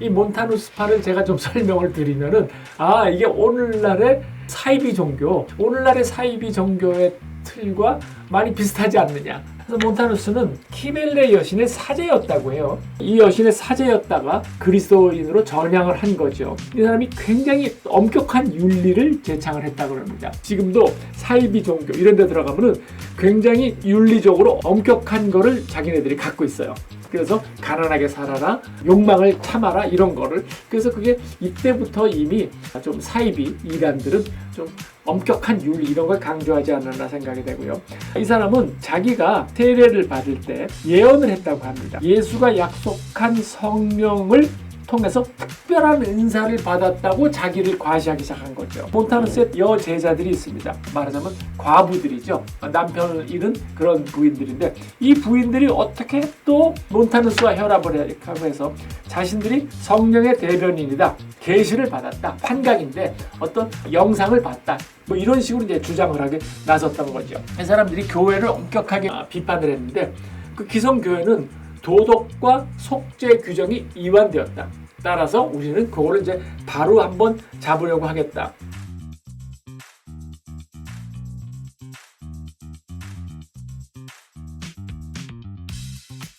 이 몬타누스파를 제가 좀 설명을 드리면은 아 이게 오늘날의 사이비 종교, 오늘날의 사이비 종교의 틀과 많이 비슷하지 않느냐. 그래서 몬타누스는 키멜레 여신의 사제였다고 해요. 이 여신의 사제였다가 그리스도인으로 전향을 한 거죠. 이 사람이 굉장히 엄격한 윤리를 제창을 했다고 합니다. 지금도 사이비 종교 이런 데 들어가면은 굉장히 윤리적으로 엄격한 거를 자기네들이 갖고 있어요. 그래서 가난하게 살아라, 욕망을 참아라 이런 거를 그래서 그게 이때부터 이미 좀 사이비 이단들은 좀 엄격한 윤리 이런 걸 강조하지 않았나 생각이 되고요. 이 사람은 자기가 세례를 받을 때 예언을 했다고 합니다. 예수가 약속한 성령을 통해서 특별한 은사를 받았다고 자기를 과시하기 시작한 거죠. 몬타누스의 여 제자들이 있습니다. 말하자면 과부들이죠. 남편을 잃은 그런 부인들인데 이 부인들이 어떻게 또 몬타누스와 혈합을 하고 해서 자신들이 성령의 대변인이다. 계시를 받았다. 환각인데 어떤 영상을 봤다. 뭐 이런 식으로 이제 주장을 하게 나섰던 거죠. 이 사람들이 교회를 엄격하게 아, 비판을 했는데 그 기성 교회는 도덕과 속죄 규정이 이완되었다. 따라서 우리는 그거를 이제 바로 한번 잡으려고 하겠다.